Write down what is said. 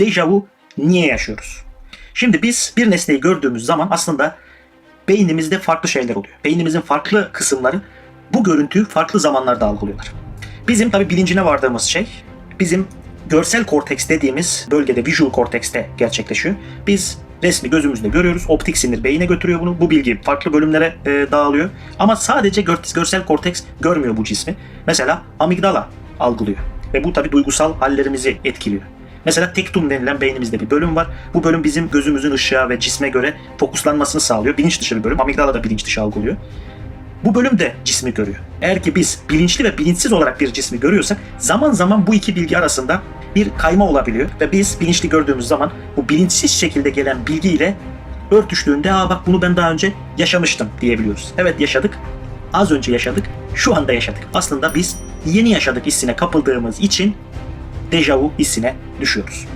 Dejavu niye yaşıyoruz? Şimdi biz bir nesneyi gördüğümüz zaman aslında beynimizde farklı şeyler oluyor. Beynimizin farklı kısımları bu görüntüyü farklı zamanlarda algılıyorlar. Bizim tabi bilincine vardığımız şey bizim görsel korteks dediğimiz bölgede visual kortekste gerçekleşiyor. Biz resmi gözümüzle görüyoruz. Optik sinir beyine götürüyor bunu. Bu bilgi farklı bölümlere e, dağılıyor. Ama sadece gör- görsel korteks görmüyor bu cismi. Mesela amigdala algılıyor. Ve bu tabi duygusal hallerimizi etkiliyor. Mesela tektum denilen beynimizde bir bölüm var. Bu bölüm bizim gözümüzün ışığa ve cisme göre fokuslanmasını sağlıyor. Bilinç dışı bir bölüm. Amigdala da bilinç dışı algılıyor. Bu bölüm de cismi görüyor. Eğer ki biz bilinçli ve bilinçsiz olarak bir cismi görüyorsak zaman zaman bu iki bilgi arasında bir kayma olabiliyor ve biz bilinçli gördüğümüz zaman bu bilinçsiz şekilde gelen bilgiyle örtüştüğünde aa bak bunu ben daha önce yaşamıştım diyebiliyoruz. Evet yaşadık. Az önce yaşadık. Şu anda yaşadık. Aslında biz yeni yaşadık hissine kapıldığımız için dejavu hissine düşüyoruz.